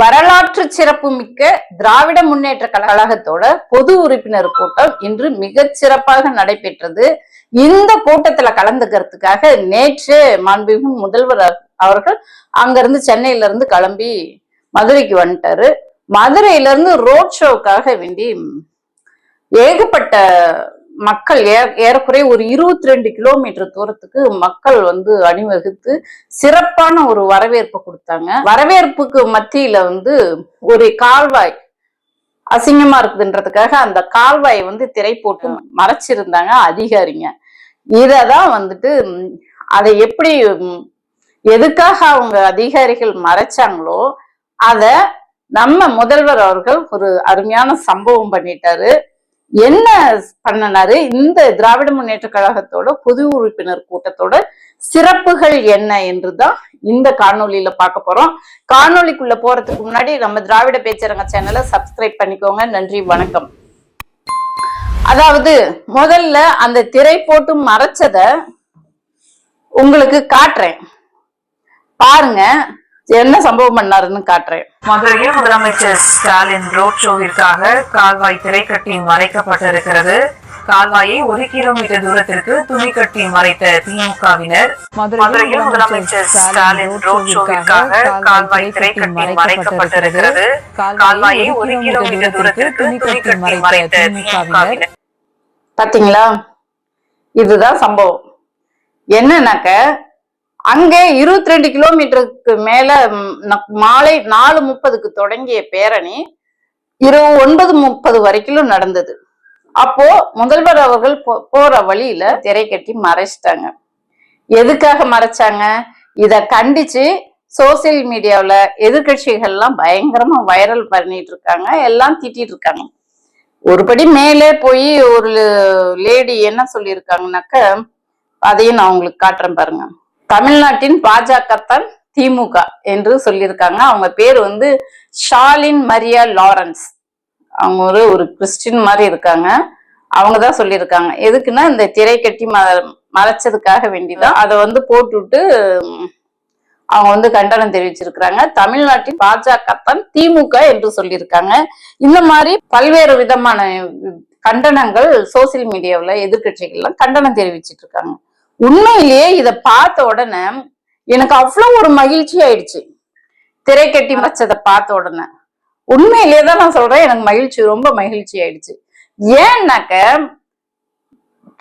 வரலாற்று சிறப்புமிக்க திராவிட முன்னேற்ற கழகத்தோட பொது உறுப்பினர் கூட்டம் இன்று மிக சிறப்பாக நடைபெற்றது. இந்த கூட்டத்துல கலந்துக்கிறதுக்காக நேற்று மாண்புமிகு முதல்வர் அவர்கள் அங்கிருந்து சென்னையில இருந்து கிளம்பி மதுரைக்கு வந்துட்டாரு. மதுரையில இருந்து ரோட் ஷோவுக்காக வேண்டி ஏகப்பட்ட மக்கள் ஏ- ஏறக்குறைய ஒரு இருபத்தி ரெண்டு கிலோமீட்டர் தூரத்துக்கு மக்கள் வந்து அணிவகுத்து சிறப்பான ஒரு வரவேற்பு கொடுத்தாங்க. வரவேற்புக்கு மத்தியில வந்து ஒரு கால்வாய் அசிங்கமா இருக்குதுன்றதுக்காக அந்த கால்வாயை வந்து திரை போட்டு மறைச்சிருந்தாங்க அதிகாரிங்க. இததான் வந்துட்டு அதை எப்படி எதுக்காக அவங்க அதிகாரிகள் மறைச்சாங்களோ அத நம்ம முதல்வர் அவர்கள் ஒரு அருமையான சம்பவம் பண்ணிட்டாரு. என்ன பண்ணனாரு? இந்த திராவிட முன்னேற்ற கழகத்தோட பொது உறுப்பினர் கூட்டத்தோட சிறப்புகள் என்ன என்றுதான் இந்த காணொலியில பார்க்க போறோம். காணொளிக்குள்ள போறதுக்கு முன்னாடி நம்ம திராவிட பேச்சரங்க சேனலை சப்ஸ்கிரைப் பண்ணிக்கோங்க. நன்றி வணக்கம். அதாவது முதல்ல அந்த திரை போட்டு மறைச்சத உங்களுக்கு காட்டுறேன். பாருங்க. என்ன சம்பவம் பண்ணாருன்னு காட்டுறேன். மதுரையில் முதலமைச்சர் ஸ்டாலின் ரோட் ஷோவிற்காக கால்வாய் திரை கட்டி மறைக்கப்பட்டிருக்கிறது. கால்வாயை ஒரு கிலோமீட்டர் தூரத்திற்கு துணி கட்டி மறைத்த திமுகவினர் மதுரையில் முதலமைச்சர் ஸ்டாலின் ரோட் ஷோவிற்காக கால்வாய் திரை கட்டி மறைக்கப்பட்டிருக்கிறது. கால்வாயை ஒரு கிலோமீட்டர் தூரத்திற்கு துணி கட்டி மறைத்த திமுகவினர். பாத்தீங்களா? இதுதான் சம்பவம். என்னன்னாக்க அங்கே இருபத்தி ரெண்டு கிலோமீட்டருக்கு மேல மாலை நாலு முப்பதுக்கு தொடங்கிய பேரணி இரவு ஒன்பது முப்பது வரைக்கும் நடந்தது. அப்போ முதல்வர் அவர்கள் போற வழியில திரை கட்டி மறைச்சிட்டாங்க. எதுக்காக மறைச்சாங்க? இத கண்டிச்சு சோசியல் மீடியாவில் எதிர்கட்சிகள்லாம் பயங்கரமா வைரல் பண்ணிட்டு இருக்காங்க. எல்லாம் திட்டிட்டு இருக்காங்க. ஒருபடி மேலே போய் ஒரு லேடி என்ன சொல்லியிருக்காங்கனாக்க அதையும் நான் உங்களுக்கு காட்டுறேன் பாருங்க. தமிழ்நாட்டின் பாஜகத்தான் திமுக என்று சொல்லியிருக்காங்க. அவங்க பேர் வந்து ஷாலின் மரியா லாரன்ஸ். அவங்க ஒரு ஒரு கிறிஸ்டின் மாதிரி இருக்காங்க. அவங்க தான் சொல்லியிருக்காங்க. எதுக்குன்னா இந்த திரை கட்டி ம மறைச்சதுக்காக வேண்டிதான். அதை வந்து போட்டுவிட்டு அவங்க வந்து கண்டனம் தெரிவிச்சிருக்கிறாங்க. தமிழ்நாட்டின் பாஜகத்தான் திமுக என்று சொல்லியிருக்காங்க. இந்த மாதிரி பல்வேறு விதமான கண்டனங்கள் சோசியல் மீடியாவில் எதிர்கட்சிகள்லாம் கண்டனம் தெரிவிச்சிட்டு இருக்காங்க. உண்மையிலேயே இத பார்த்த உடனே எனக்கு அவ்வளவு ஒரு மகிழ்ச்சி ஆயிடுச்சு. திரை கட்டி மறைச்சதை பார்த்த உடனே. உண்மையிலேயே தான் நான் சொல்றேன் எனக்கு மகிழ்ச்சி ரொம்ப மகிழ்ச்சி ஆயிடுச்சு. ஏன்னாக்க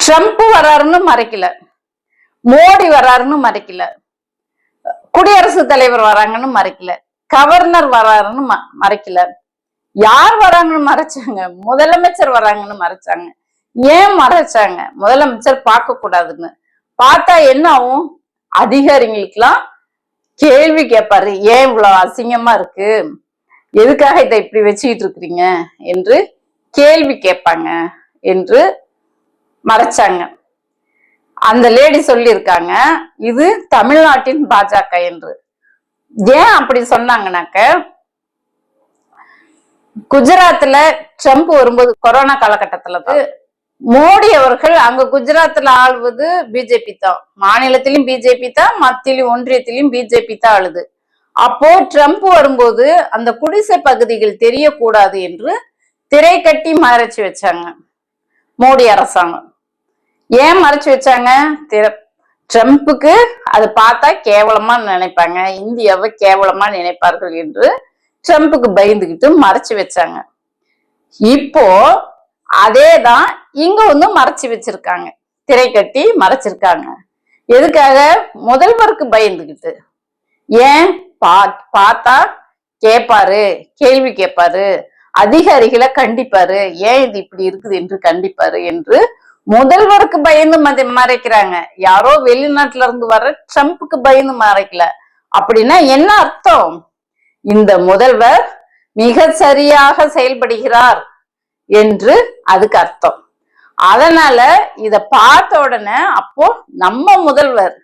ட்ரம்ப் வராருன்னு மறைக்கல. மோடி வராருன்னு மறைக்கல. குடியரசுத் தலைவர் வராங்கன்னு மறைக்கல. கவர்னர் வராருன்னு ம- மறைக்கல. யார் வராங்கன்னு மறைச்சாங்க? முதலமைச்சர் வராங்கன்னு மறைச்சாங்க. ஏன் மறைச்சாங்க? முதலமைச்சர் பார்க்க கூடாதுன்னு பார்த்தா என்ன ஆகும்? அதிகாரிங்களுக்கெல்லாம் கேள்வி கேட்பாரு ஏன் இவ்வளவு அசிங்கமா இருக்கு? எதுக்காக இதை இப்படி வச்சுக்கிட்டு இருக்கிறீங்க? என்று கேள்வி கேட்பாங்க என்று மறைச்சாங்க. அந்த லேடி சொல்லியிருக்காங்க இது தமிழ்நாட்டின் பாஜக என்று. ஏன் அப்படி சொன்னாங்கனாக்க குஜராத்ல ட்ரம்ப் வரும்போது கொரோனா காலகட்டத்துல மோடி அவர்கள் அங்க குஜராத்ல ஆள்வது பிஜேபி தான். மாநிலத்திலும் பிஜேபி தான் மத்தியிலும் ஒன்றியத்திலும் பிஜேபி தான் ஆளுது. அப்போ ட்ரம்ப் வரும்போது அந்த குடிசை பகுதிகள் தெரியக்கூடாது என்று திரை கட்டி மறைச்சு வச்சாங்க. மோடி அரசாங்கம். ஏன் மறைச்சு வச்சாங்க? ட்ரம்ப்புக்கு அதை பார்த்தா கேவலமா நினைப்பாங்க. இந்தியாவை கேவலமா நினைப்பார்கள் என்று ட்ரம்ப்புக்கு பயந்துகிட்டு மறைச்சு வச்சாங்க. இப்போ அதேதான் இங்க வந்து மறைச்சு வச்சிருக்காங்க. திரை கட்டி மறைச்சிருக்காங்க. எதுக்காக? முதல்வருக்கு பயந்துக்கிட்டு ஏன்? பா பார்த்தா கேட்பாரு கேள்வி கேட்பாரு அதிகாரிகளை கண்டிப்பாரு. ஏன் இது இப்படி இருக்குது என்று கண்டிப்பாரு என்று முதல்வருக்கு பயந்து மதி மறைக்கிறாங்க. யாரோ வெளிநாட்டுல இருந்து வர்ற ட்ரம்ப்புக்கு பயந்து மறைக்கல. அப்படின்னா என்ன அர்த்தம்? இந்த முதல்வர் மிக சரியாக செயல்படுகிறார் என்று அதுக்கு அர்த்தம். அதனால இத பார்த்த உடனே அப்போ நம்ம முதல்வர்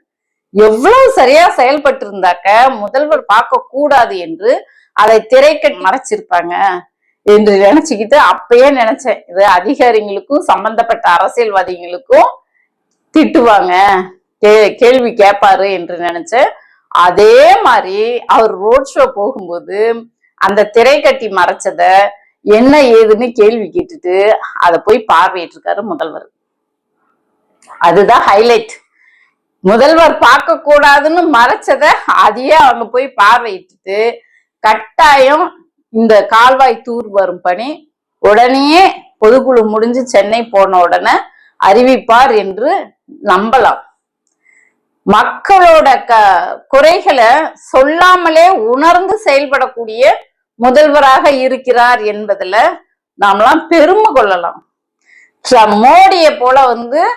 எவ்வளவு சரியா செயல்பட்டு இருந்தாக்க முதல்வர் பார்க்க கூடாது என்று அதை திரைக்கட் மறைச்சிருப்பாங்க என்று நினைச்சுக்கிட்டு அப்பயே நினைச்சேன். இது அதிகாரிகளுக்கும் சம்பந்தப்பட்ட அரசியல்வாதிகளுக்கும் திட்டுவாங்க. கே- கேள்வி கேட்பாரு என்று நினைச்சேன். அதே மாதிரி அவர் ரோட் ஷோ போகும்போது அந்த திரை கட்டி மறைச்சத என்ன ஏதுன்னு கேள்வி கேட்டுட்டு அதை போய் பார்வையிட்டு இருக்காரு முதல்வர். அதுதான் ஹைலைட் முதல்வர் பார்க்க கூடாதுன்னு மறைச்சத அதையே அவங்க போய் பார்வையிட்டு கட்டாயம் இந்த கால்வாய் தூர் வரும் பணி உடனே பொதுக்குழு முடிஞ்சு சென்னை போன உடனே அறிவிப்பார் என்று நம்பலாம். மக்களோட க குறைகளை சொல்லாமலே உணர்ந்து செயல்படக்கூடிய முதல்வராக இருக்கிறார் என்பதுல நாமெல்லாம் பெருமை கொள்ளலாம். ட்ரம்- மோடியை போல வந்து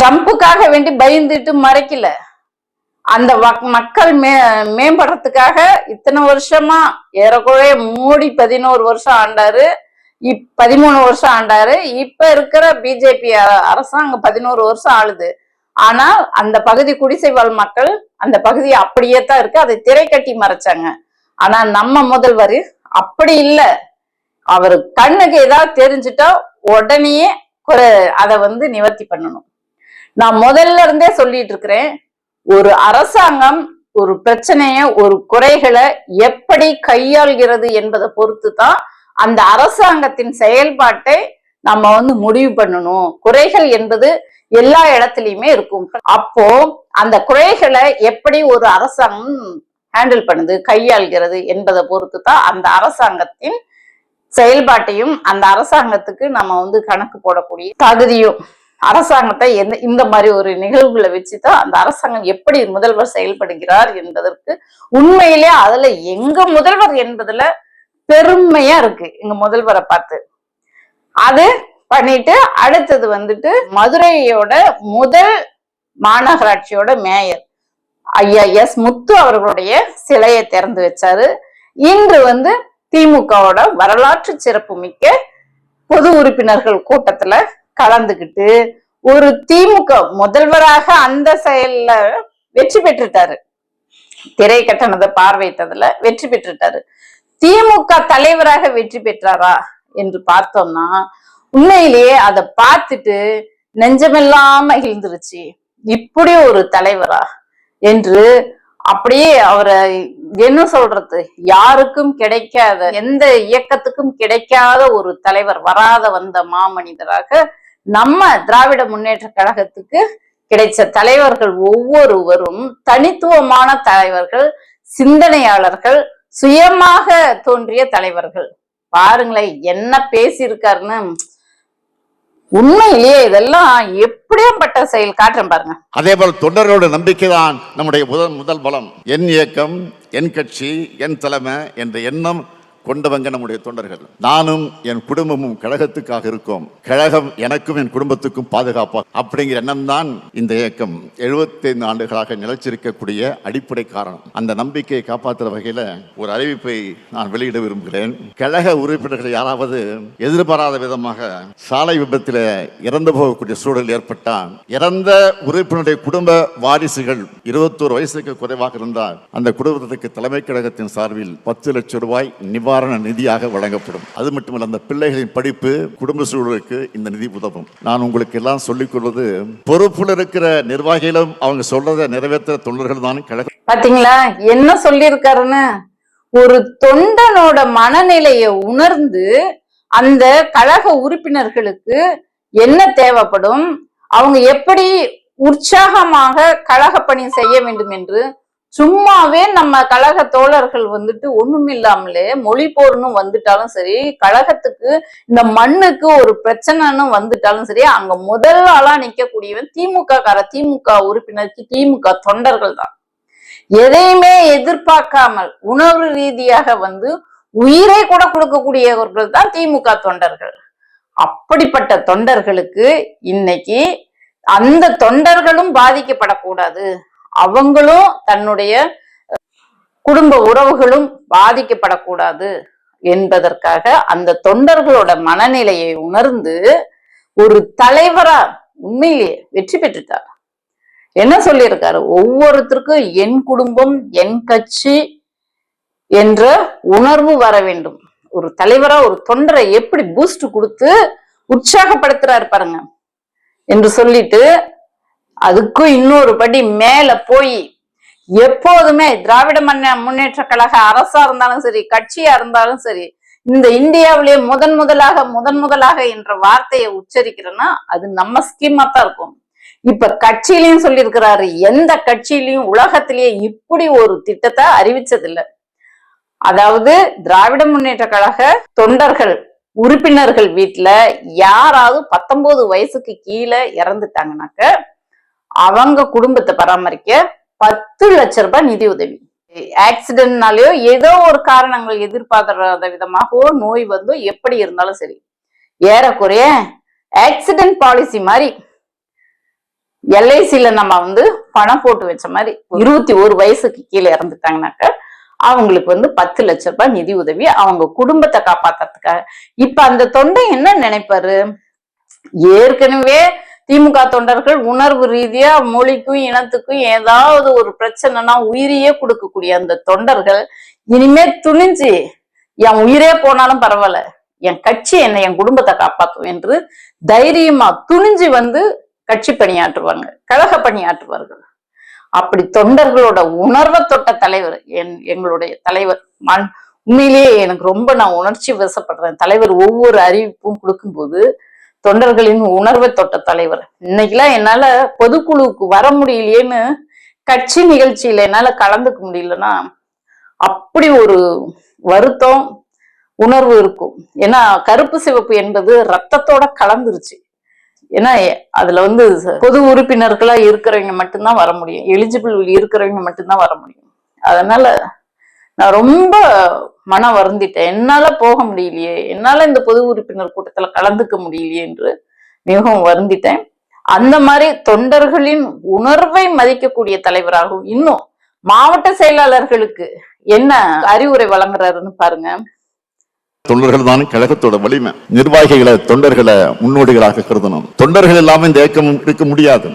ட்ரம்ப்புக்காக வேண்டி பயந்துட்டு மறைக்கல. அந்த வக்- மக்கள் மே மேம்படுறதுக்காக இத்தனை வருஷமா ஏறக்குறைய மோடி பதினோரு வருஷம் ஆண்டாரு இப் பதிமூணு வருஷம் ஆண்டாரு. இப்ப இருக்கிற பிஜேபி அரசாங்கம் பதினோரு வருஷம் ஆளுது. ஆனால் அந்த பகுதி குடிசைவாழ் மக்கள் அந்த பகுதி அப்படியே தான் இருக்கு. அதை திரை கட்டி மறைச்சாங்க. ஆனா நம்ம முதல்வர் அப்படி இல்ல. அவர் கண்ணுக்கு ஏதாவது தெரிஞ்சுட்டா உடனேயே அதை வந்து நிவர்த்தி பண்ணணும். நான் முதல்ல இருந்தே சொல்லிட்டு இருக்கிறேன் ஒரு அரசாங்கம் ஒரு பிரச்சனைய ஒரு குறைகளை எப்படி கையாள்கிறது என்பதை பொறுத்து தான் அந்த அரசாங்கத்தின் செயல்பாட்டை நம்ம வந்து முடிவு பண்ணணும். குறைகள் என்பது எல்லா இடத்துலயுமே இருக்கும். அப்போ அந்த குறைகளை எப்படி ஒரு அரசாங்கம் ஹேண்டில் பண்ணுது கையாள்கிறது என்பதை பொறுத்து தான் அந்த அரசாங்கத்தின் செயல்பாட்டையும் அந்த அரசாங்கத்துக்கு நம்ம வந்து கணக்கு போடக்கூடிய தகுதியும் அரசாங்கத்தை எந்த இந்த மாதிரி ஒரு நிகழ்வுகளை வச்சுதான் அந்த அரசாங்கம் எப்படி முதல்வர் செயல்படுகிறார் என்பதற்கு உண்மையிலே அதுல எங்க முதல்வர் என்பதுல பெருமையா இருக்கு எங்க முதல்வரை பார்த்து. அது பண்ணிட்டு அடுத்தது வந்துட்டு மதுரையோட முதல் மாநகராட்சியோட மேயர். ஐயா எஸ் முத்து அவர்களுடைய சிலையை திறந்து வச்சாரு. இன்று வந்து திமுகவோட வரலாற்று சிறப்பு மிக்க பொது உறுப்பினர்கள் கூட்டத்துல கலந்துகிட்டு ஒரு திமுக முதல்வராக அந்த செயல்ல வெற்றி பெற்றுட்டாரு. திரை கட்டணத்தை பார்வையிட்டதுல வெற்றி பெற்றுட்டாரு. திமுக தலைவராக வெற்றி பெற்றாரா என்று பார்த்தோம்னா உண்மையிலேயே அதை பார்த்துட்டு நெஞ்சமெல்லாம் மகிழ்ந்துருச்சு. இப்படி ஒரு தலைவரா என்று அப்படியே அவரை என்ன சொல்றது? யாருக்கும் கிடைக்காத எந்த இயக்கத்துக்கும் கிடைக்காத ஒரு தலைவர் வராத வந்த மாமனிதராக நம்ம திராவிட முன்னேற்ற கழகத்துக்கு கிடைச்ச தலைவர்கள் ஒவ்வொருவரும் தனித்துவமான தலைவர்கள் சிந்தனையாளர்கள் சுயமாக தோன்றிய தலைவர்கள். பாருங்களேன் என்ன பேசியிருக்காருன்னு உண்மையிலேயே இதெல்லாம் எப்படியாப்பட்ட செயல். காட்டுறேன் பாருங்க. அதே போல் தொண்டர்களோட நம்பிக்கை தான் நம்முடைய முதல் முதல் பலம். என் இயக்கம் என் கட்சி என் தலைமை என்ற எண்ணம் கொண்டவங்க நம்முடைய தொண்டர்கள். நானும் என் குடும்பமும் கழகத்துக்காக இருக்கோம். கழகம் எனக்கும் என் குடும்பத்துக்கும் பாதுகாப்பா அப்படிங்கிற எண்ணம் தான் இந்த இயக்கம். 75 ஆண்டுகளாக நிலைச்சிருக்கக்கூடிய அடிப்படை காரணம். அந்த நம்பிக்கையை காப்பாற்றுற வகையில ஒரு அறிவிப்பை நான் வெளியிட விரும்புகிறேன். கழக உறுப்பினர்கள் யாராவது எதிர்பாராத விதமாக சாலை விபத்தில் இறந்து போகக்கூடிய சூழல் ஏற்பட்டால் இறந்த உறுப்பினருடைய குடும்ப வாரிசுகள் இருபத்தோரு வயசுக்கு குறைவாக இருந்தால் அந்த குடும்பத்துக்கு தலைமை கழகத்தின் சார்பில் பத்து லட்சம் ரூபாய் நிவாரண நிதியாக வழங்கப்படும். அது மட்டுமல்ல அந்த பிள்ளைகளின் படிப்பு குடும்ப சூழலுக்கு இந்த நிதி உதவும். நான் உங்களுக்கு எல்லாம் சொல்லிக் கொள்வது பொறுப்புல இருக்கிற நிர்வாகிகளும் அவங்க சொல்றதை நிறைவேற்ற தொண்டர்கள் தான் கழக பாத்தீங்களா? என்ன சொல்லியிருக்காருன்னு? ஒரு தொண்டனோட மனநிலையை உணர்ந்து அந்த கழக உறுப்பினர்களுக்கு என்ன தேவைப்படும்? அவங்க எப்படி உற்சாகமாக கழக பணி செய்ய வேண்டும் என்று சும்மாவே நம்ம கழக தோழர்கள் வந்துட்டு ஒண்ணுமில்லாமலே மொழி போர்னு வந்துட்டாலும் சரி கழகத்துக்கு இந்த மண்ணுக்கு ஒரு பிரச்சனைன்னு வந்துட்டாலும் சரி அங்க முதல் ஆளா நிக்கக்கூடியவன் திமுக கார திமுக உறுப்பினருக்கு திமுக தொண்டர்கள் தான். எதையுமே எதிர்பார்க்காமல் உணர்வு ரீதியாக வந்து உயிரை கூட கொடுக்கக்கூடியவர்கள் தான் திமுக தொண்டர்கள். அப்படிப்பட்ட தொண்டர்களுக்கு இன்னைக்கு அந்த தொண்டர்களும் பாதிக்கப்படக்கூடாது. அவங்களும் தன்னுடைய குடும்ப உறவுகளும் பாதிக்கப்படக்கூடாது என்பதற்காக அந்த தொண்டர்களோட மனநிலையை உணர்ந்து ஒரு தலைவரா உண்மையிலேயே வெற்றி பெற்றுட்டார். என்ன சொல்லியிருக்காரு? ஒவ்வொருத்தருக்கும் என் குடும்பம் என் கட்சி என்ற உணர்வு வர வேண்டும். ஒரு தலைவரா ஒரு தொண்டரை எப்படி பூஸ்ட் கொடுத்து உற்சாகப்படுத்துறாரு பாருங்க. என்று சொல்லிட்டு அதுக்கும் இன்னொரு படி மேல போய் எப்போதுமே திராவிட மன்ன முன்னேற்ற கழக அரசா இருந்தாலும் சரி கட்சியா இருந்தாலும் சரி இந்த இந்தியாவிலேயே முதன் முதலாக முதன் முதலாக என்ற வார்த்தையை உச்சரிக்கிறேன்னா அது நம்ம ஸ்கீமா தான் இருக்கும். இப்ப கட்சியிலயும் சொல்லியிருக்கிறாரு எந்த கட்சியிலயும் உலகத்திலேயே இப்படி ஒரு திட்டத்தை அறிவிச்சதில்லை. அதாவது திராவிட முன்னேற்ற கழக தொண்டர்கள் உறுப்பினர்கள் வீட்டுல யாராவது பத்தொன்பது வயசுக்கு கீழே இறந்துட்டாங்கனாக்க அவங்க குடும்பத்தை பராமரிக்க பத்து லட்ச ரூபாய் நிதி உதவி. ஆக்சிடென்ட்னாலேயோ ஏதோ ஒரு காரணங்கள் எதிர்பார்க்காத விதமாகவோ நோய் வந்தோ எப்படி இருந்தாலும் சரி. ஏறக்குறைய ஆக்சிடென்ட் பாலிசி மாதிரி எல்ஐசியில நம்ம வந்து பணம் போட்டு வச்ச மாதிரி இருபத்தி ஒரு வயசுக்கு கீழே இறந்துட்டாங்கனாக்க அவங்களுக்கு வந்து பத்து லட்ச ரூபாய் நிதி உதவி அவங்க குடும்பத்தை காப்பாத்துறதுக்காக. இப்ப அந்த தொண்டை என்ன நினைப்பாரு? ஏற்கனவே திமுக தொண்டர்கள் உணர்வு ரீதியா மொழிக்கும் இனத்துக்கும் ஏதாவது ஒரு பிரச்சனைனா உயிரையே கொடுக்கக்கூடிய அந்த தொண்டர்கள் இனிமே துணிஞ்சு என் உயிரே போனாலும் பரவாயில்ல. என் கட்சி என்னை என் குடும்பத்தை காப்பாற்றும் என்று தைரியமா துணிஞ்சு வந்து கட்சி பணியாற்றுவாங்க கழக பணியாற்றுவார்கள். அப்படி தொண்டர்களோட உணர்வை தொட்ட தலைவர் என் எங்களுடைய தலைவர் மண் உண்மையிலேயே எனக்கு ரொம்ப நான் உணர்ச்சி வசப்படுறேன். தலைவர் ஒவ்வொரு அறிவிப்பும் கொடுக்கும்போது தொண்டர்களின் உணர்வை தொட்ட தலைவர். இன்னைக்கெல்லாம் என்னால பொதுக்குழுவுக்கு வர முடியலையேன்னு கட்சி நிகழ்ச்சியில என்னால கலந்துக்க முடியலன்னா அப்படி ஒரு வருத்தம் உணர்வு இருக்கும். ஏன்னா கருப்பு சிவப்பு என்பது ரத்தத்தோட கலந்துருச்சு. ஏன்னா அதுல வந்து பொது உறுப்பினர்களா இருக்கிறவங்க மட்டும்தான் வர முடியும். எலிஜிபிள் இருக்கிறவங்க மட்டும்தான் வர முடியும். அதனால நான் ரொம்ப மனம் வருந்திட்டேன். என்னால போக முடியலையே. என்னால இந்த பொது உறுப்பினர் கூட்டத்துல கலந்துக்க முடியலையே என்று மிகவும் வருந்திட்டேன். அந்த மாதிரி தொண்டர்களின் உணர்வை மதிக்கக்கூடிய தலைவராகவும் இன்னும் மாவட்ட செயலாளர்களுக்கு என்ன அறிவுரை வழங்குறாருன்னு பாருங்க. தொண்டர்கள் தான் கழகத்தோட வலிமை. நிர்வாகிகளை தொண்டர்களை முன்னோடிகளாக கருதணும். தொண்டர்கள் இல்லாம இந்த இயக்கம் இருக்க முடியாது.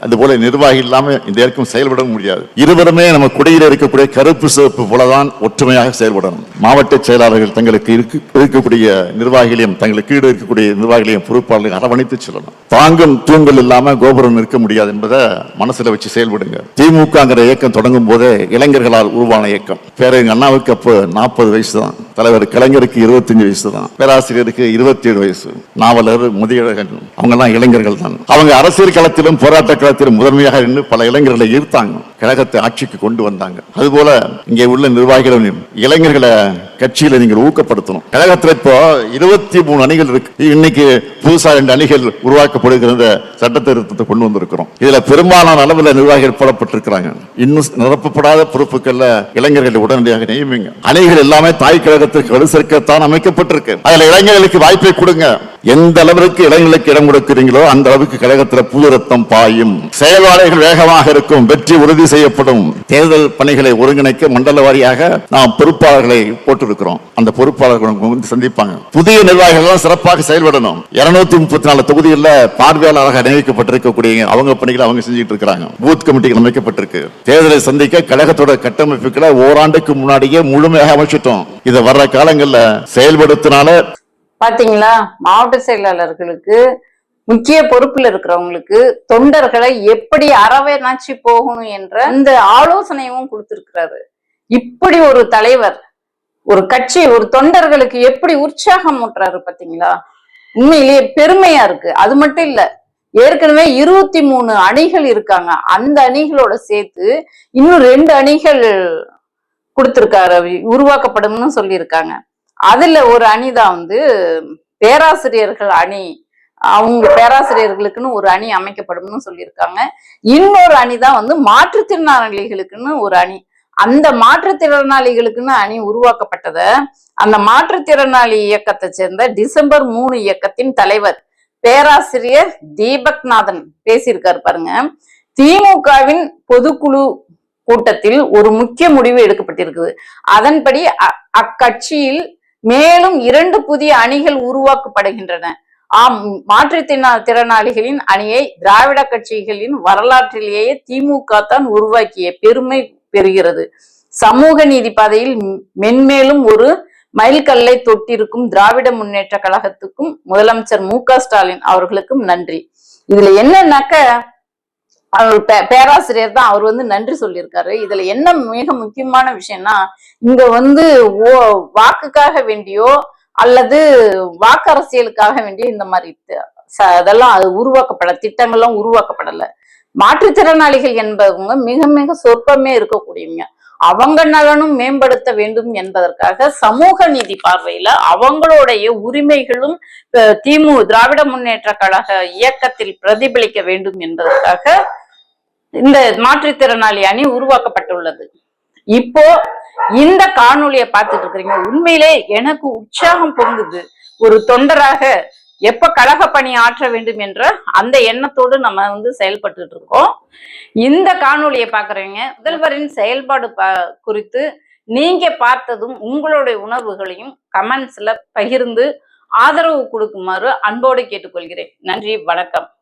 அதுபோல நிர்வாகி இல்லாமல் இந்த இயக்கம் செயல்பட முடியாது. இருவருமே நம்ம குடையில் இருக்கக்கூடிய கருப்பு சிவப்பு போலதான் ஒற்றுமையாக செயல்படணும். மாவட்ட செயலாளர்கள் தங்களுக்கு இருக்கு- இருக்கக்கூடிய நிர்வாகிகளையும் தங்களுக்கு ஈடு இருக்கக்கூடிய நிர்வாகிகளையும் பொறுப்பாளர்களையும் அரவணைத்து செல்லணும். தாங்கும் தூங்கல் இல்லாம கோபுரம் நிற்க முடியாது என்பதை மனசுல வச்சு செயல்படுங்க. திமுகங்கிற இயக்கம் தொடங்கும் போதே இளைஞர்களால் உருவான இயக்கம். பேரறிஞர் அண்ணாவுக்கு அப்போ நாற்பது வயசு தான் தலைவர் கலைஞருக்கு இருபத்தஞ்சு வயசு தான் பேராசிரியருக்கு இருபத்தி ஏழு வயசு நாவலர் முதியழகன் அவங்க எல்லாம் இளைஞர்கள் தான். அவங்க அரசியல் களத்திலும் போராட்ட களத்திலும் முதன்மையாக நின்று பல இளைஞர்களை ஈர்த்தாங்க. கழகத்தை ஆட்சிக்கு கொண்டு வந்தாங்க. அதுபோல இங்கே உள்ள நிர்வாகிகளும் இளைஞர்களை கட்சியில நீங்கள் ஊக்கப்படுத்தணும். கழகத்தில் இப்போ இருபத்தி மூணு அணிகள் இருக்கு. இன்னைக்கு புதுசா ரெண்டு அணிகள் உருவாக்கப்படுகிற சட்ட திருத்தத்தை கொண்டு வந்திருக்கிறோம். இதுல பெரும்பாலான அளவில் நிர்வாகிகள் போடப்பட்டிருக்கிறாங்க. இன்னும் நிரப்பப்படாத பொறுப்புகள்ல இளைஞர்களை உடனடியாக நியமிங்க. அணிகள் எல்லாமே தாய் கழகத்திற்கு வலு சேர்க்கத்தான் அமைக்கப்பட்டிருக்கு. அதுல இளைஞர்களுக்கு வாய்ப்பை கொடுங்க. எந்த அளவிற்கு இளைஞர்களுக்கு இடம் கொடுக்கிறீங்களோ அந்த அளவுக்கு கழகத்தில் புது ரத்தம் பாயும். செயல்பாடுகள் வேகமாக இருக்கும் வெற்றி உறுதி செய்யப்படும். தேர்தல் பணிகளை ஒருங்கிணைக்க மண்டல வாரியாக நாம் பொறுப்பாளர்களை போட்டிருக்கிறோம். அந்த பொறுப்பாளர்கள் வந்து சந்திப்பாங்க. புதிய நிர்வாகிகள் சிறப்பாக செயல்படணும். இருநூத்தி முப்பத்தி நாலு தொகுதியில் பார்வையாளராக நியமிக்கப்பட்டிருக்கக்கூடிய அவங்க பணிகளை அவங்க செஞ்சுட்டு இருக்கிறாங்க. பூத் கமிட்டிகள் அமைக்கப்பட்டிருக்கு. தேர்தலை சந்திக்க கழகத்தோட கட்டமைப்புகளை ஓராண்டுக்கு முன்னாடியே முழுமையாக அமைச்சிட்டோம். இதை வர்ற காலங்களில் செயல்படுத்தினால பாத்தீங்களா? மாவட்ட செயலாளர்களுக்கு முக்கிய பொறுப்புல இருக்கிறவங்களுக்கு தொண்டர்களை எப்படி அறவேனாச்சு போகணும் என்ற இந்த ஆலோசனையும் கொடுத்திருக்கிறாரு. இப்படி ஒரு தலைவர் ஒரு கட்சி ஒரு தொண்டர்களுக்கு எப்படி உற்சாகம் ஊட்டுறாரு பாத்தீங்களா? உண்மையிலேயே பெருமையா இருக்கு. அது மட்டும் இல்ல ஏற்கனவே இருபத்தி மூணு அணிகள் இருக்காங்க. அந்த அணிகளோட சேர்த்து இன்னும் ரெண்டு அணிகள் கொடுத்திருக்காரு. உருவாக்கப்படும்னு சொல்லியிருக்காங்க. அதுல ஒரு அணி தான் வந்து பேராசிரியர்கள் அணி. அவங்க பேராசிரியர்களுக்குன்னு ஒரு அணி அமைக்கப்படும்னு சொல்லியிருக்காங்க. இன்னொரு அணி தான் வந்து மாற்றுத்திறனாளிகளுக்குன்னு ஒரு அணி. அந்த மாற்றுத்திறனாளிகளுக்குன்னு அணி உருவாக்கப்பட்டத அந்த மாற்றுத்திறனாளி இயக்கத்தை சேர்ந்த டிசம்பர் மூணு இயக்கத்தின் தலைவர் பேராசிரியர் தீபக்நாதன் பேசியிருக்காரு பாருங்க. திமுகவின் பொதுக்குழு கூட்டத்தில் ஒரு முக்கிய முடிவு எடுக்கப்பட்டிருக்குது. அதன்படி அ- அக்கட்சியில் மேலும் இரண்டு புதிய அணிகள் உருவாக்கப்படுகின்றன. ஆம் மாற்றுத்திறனா திறனாளிகளின் அணியை திராவிட கட்சிகளின் வரலாற்றிலேயே திமுக தான் உருவாக்கிய பெருமை பெறுகிறது. சமூக நீதி பாதையில் மென்மேலும் ஒரு மைல்கல்லை தொட்டிருக்கும் திராவிட முன்னேற்ற கழகத்துக்கும் முதலமைச்சர் மு க ஸ்டாலின் அவர்களுக்கும் நன்றி. இதுல என்னன்னாக்க பேராசிரியர் தான் அவர் வந்து நன்றி சொல்லியிருக்காரு. இதுல என்ன மிக முக்கியமான விஷயம்னா இங்க வந்து ஓ- வாக்குக்காக வேண்டியோ அல்லது வாக்கு அரசியலுக்காக வேண்டியோ இந்த மாதிரி அதெல்லாம் அது உருவாக்கப்பட திட்டங்கள்லாம் உருவாக்கப்படலை. மாற்றுத்திறனாளிகள் என்பவங்க மிக மிக சொற்பமே இருக்கக்கூடியவங்க. அவங்க நலனும் மேம்படுத்த வேண்டும் என்பதற்காக சமூக நீதி பார்வையில அவங்களுடைய உரிமைகளும் திமு திராவிட முன்னேற்ற கழக இயக்கத்தில் பிரதிபலிக்க வேண்டும் என்பதற்காக இந்த மாற்றுத்திறனாளி அணி உருவாக்கப்பட்டுள்ளது. இப்போ இந்த காணொலியை பார்த்துட்டு இருக்கிறீங்க. உண்மையிலே எனக்கு உற்சாகம் பொங்குது. ஒரு தொண்டராக எப்ப கழக பணி ஆற்ற வேண்டும் என்ற அந்த எண்ணத்தோடு நம்ம வந்து செயல்பட்டுட்டு இருக்கோம். இந்த காணொலியை பாக்குறீங்க முதல்வரின் செயல்பாடு ப- குறித்து நீங்க பார்த்ததும் உங்களுடைய உணர்வுகளையும் கமெண்ட்ஸ்ல பகிர்ந்து ஆதரவு கொடுக்குமாறு அன்போடு கேட்டுக்கொள்கிறேன். நன்றி வணக்கம்.